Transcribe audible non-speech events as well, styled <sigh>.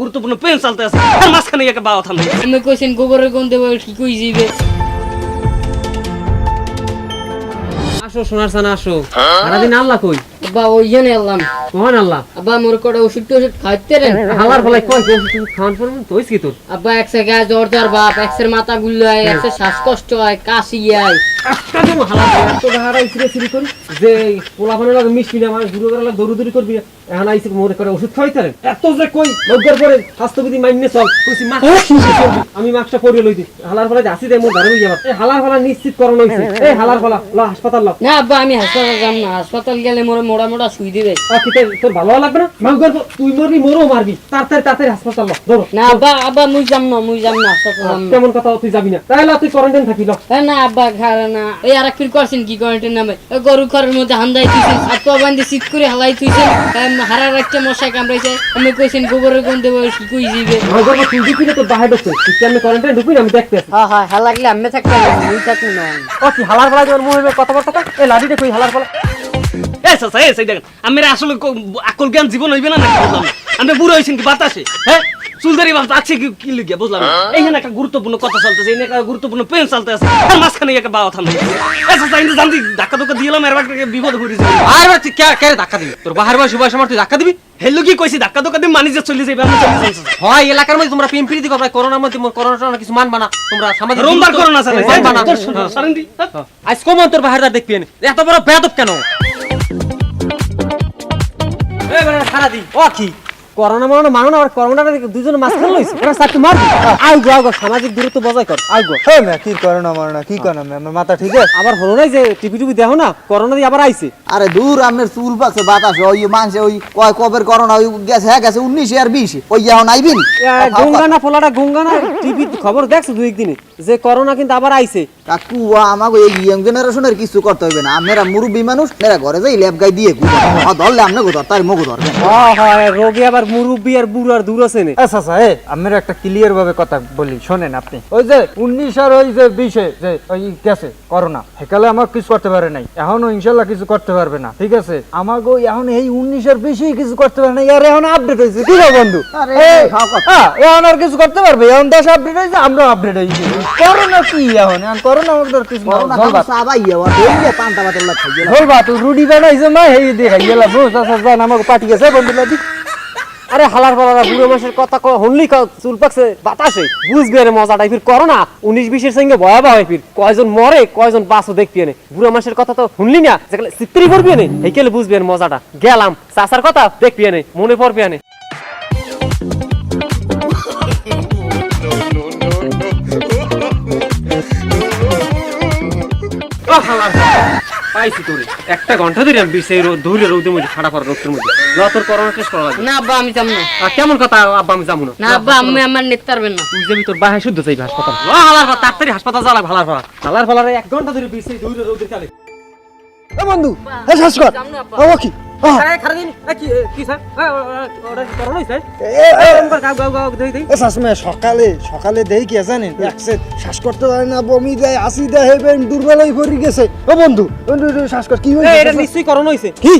গুরুত্বপূর্ণ পেন চালতে আছে। মাঝখানে একটা বাবা থামে। আমি কইছেন গোবরের গন্ধ কি কই যাইবে আসো সোনার সানা আসো। সারাদিন আল্লাহ কই? আব্বা ওই জন্য এলাম কখন আল্লাহ? আব্বা মোর কটা ওষুধ টষুধ খাইতে রেন হালার ফলাই কই কই খাওয়ান পর তোইস কি তোর? আব্বা একসে গায়ে জ্বর জ্বর বাপ একসের মাথা গুল্লো হয় একসে শ্বাসকষ্ট হয় কাশি হয় আজকা দেবো হালার ফলাই এত হারা ইসরে সিরি করি যে পোলা ফানের লাগে মিশবি না মানে দূরে করে দৌড়ু করবি। এখন আইসি মোরে করে ওষুধ খাওয়াইতে রে। এত যে কই পরে স্বাস্থ্যবিধি মাইনে চল। কইছি মা আমি মাস্কটা পরিয়ে লই দি। হালার আসি দে মোর ধারে হই যাবার এই হালার ফলা নিশ্চিত করণ হইছে। এই হালার ফলা ল হাসপাতাল ল। না আব্বা আমি হাসপাতাল যাম না। হাসপাতাল গেলে মোরে মোড়া মোড়া শুই দিবে। তোর- ভালো লাগবে না? মাং করব তুই মরবি মোরও মারবি। তাড়াতাড়ি তাড়াতাড়ি হাসপাতাল ল ধরো। না আব্বা আব্বা মুই যাম না মুই যাম না হাসপাতাল কেমন কথা তুই যাবি না। তাহলে তুই কোয়ারেন্টাইন থাকি এ না আব্বা খারে না। এই আর ফির করছেন কি কোয়ারেন্টাইন নামে? গরু ঘরের মধ্যে হান্দাই থুইছেন আর তো বান্ধে সিট করে হালাই থুইছেন। হারা রাখতে মশাই কামড়াইছে। আমি কইছেন গোবরের গন্ধ কি কই যাইবে? মাং করব তুই দিবি না তোর বাহার ঢুকছে। তুই কি আমি কোয়ারেন্টাইন ঢুকবি না আমি দেখতে হ্যাঁ হ্যাঁ হ্যাঁ লাগলে আমি থাকতে মুই থাকুন না। ও কি হালার ফলা তোর মুখে কথাবার্তা? এই লাঠিটা কই হালার ফলা এই চাচা এই সেই দেখেন আমি আসলে আকল জ্ঞান জীবন হইবে না নাকি বুঝলাম না। আমি বুড়ো হয়েছেন কি বাতাসে হ্যাঁ চুলদারি বাত আছে কি কি লিখিয়া বুঝলাম এইখানে একটা গুরুত্বপূর্ণ কথা চলতেছে এই একটা গুরুত্বপূর্ণ পেন চালতে আছে আর মাঝখানে একটা বাবা থামে এই চাচা কিন্তু জানতি ধাক্কা ধুক্কা দিলাম এর একটা বিপদ ঘুরেছে আর বাচ্চা কে কে ধাক্কা দিবি? তোর বাহার বয়স বয়স আমার তুই ধাক্কা দিবি? হেলু কি কইছি ধাক্কা ধুক্কা দিয়ে মানি যে চলে যাবে আমি চলে যাই হয় এলাকার মধ্যে তোমরা পিএমপি দিকে প্রায় করোনার মধ্যে করোনা টরোনা কিছু মানবা না। তোমরা সামাজিক রোমবার দূরত্ব- করোনা স্যার মানবা না। হ্যাঁ, হ্যাঁ। আজ কমন তোর বাহার দেখবি এত বড় বেয়াদব কেন? সারা দিন ও কি? করোনা মানো মানো না আর করোনাটা দুজনে মাঝখানে লইছে। এরা সাথে মার। আই গো আগো সামাজিক দূরত্ব বজায় কর আই গো। হ্যাঁ ম্যা কি করো না না কি করো না আমার মাথা ঠিক আছে? আবার হলো নাই যে টিভি টিভি দেখো না করোনা দিয়ে আবার আইছে। আরে দূর আমের চুল পাকছে বাতাস ওই মানুষে ওই কয় কবের করোনা ওই গেছে হ্যাঁ গেছে উনিশে আর বিশে। ওই এখন আইবিন গঙ্গানা ফলাটা গঙ্গানা টিভি খবর দেখছ দুই একদিনে? যে করোনা কিন্তু আবার আইছে। কাকু আমাকে এই ইয়ং জেনারেশনের কিছু করতে হইবে না। আমরা মুরব্বী মানুষ মেরা ঘরে যাই ল্যাব গাই দিয়ে। ধরলে আপনি গো ধর তার মগু ধরবেন হ্যাঁ হয় রোগী আবার মুরব্বী আর বুড়ো আর দূর আছে নে। আচ্ছা আচ্ছা এ আমার একটা ক্লিয়ার ভাবে কথা বলি শোনেন আপনি। ওই যে উনিশ আর ওই যে বিশে যে ওই গেছে করোনা। সেকালে আমার কিছু করতে পারে নাই। এখনও ইনশাল্লাহ কিছু করতে পারবে না ঠিক আছে? আমাকে এখন এই উনিশ আর বিশেই কিছু করতে পারে না আর এখন আপডেট হয়েছে কি গো বন্ধু। হ্যাঁ, এখন আর কিছু করতে পারবে? এখন দেশ আপডেট হয়েছে আমরা আপডেট হয়েছি করোনা কি এখন? এখন করোনা আমাদের কিছু না। ধন্যবাদ রুডি বানাইছে মা এই দেখা গেলা বুঝ আচ্ছা জান আমাকে পাটি গেছে বন্ধু লাদি আরে হালার পালারা বুড়ো মাসের কথা হনলি চুল পাকছে বাতাসে। বুঝবি রে মজাটা ফির করোনা উনিশ বিশের সঙ্গে ভয়াবহ ফির। কয়জন মরে কয়জন বাঁচো দেখবি নে বুড়ো মাসের কথা তো শুনলি না? যেগুলো চিত্রি করবি নে হেকেলে বুঝবি মজাটা। গেলাম। চাচার কথা দেখবি নে মনে পড়বি নে <laughs> ও হালার পাইছি তোরে। একটা ঘণ্টা ধরে আমি বিছে ধরে রোদের মধ্যে খাড়া করা রোদের মধ্যে। না তোর করোনা টেস্ট করা লাগবে। না আব্বা আমি যাব না। আর কেমন কথা আব্বা আমি যাব না। না আব্বা আমি আমার নিতে পারবেন না। তুই যাবি তোর বাহে শুদ্ধ চাইবি হাসপাতাল। হালার তাড়াতাড়ি হাসপাতাল যা লাগ হালার ফালা হালার ফালারে এক ঘণ্টা ধরে বিছে ধরে রোদের কালে এ বন্ধু এ শ্বাস কর ও কি? সকালে সকালে দেই কি জানেন? শ্বাস করতে পারে না বমি দেয় আসি দেয় দুর্বল হয়ে পড়ে গেছে। ও বন্ধু বন্ধু, শ্বাস কর কি হয়েছে? নিশ্চয়ই করোনা হয়েছে। কি?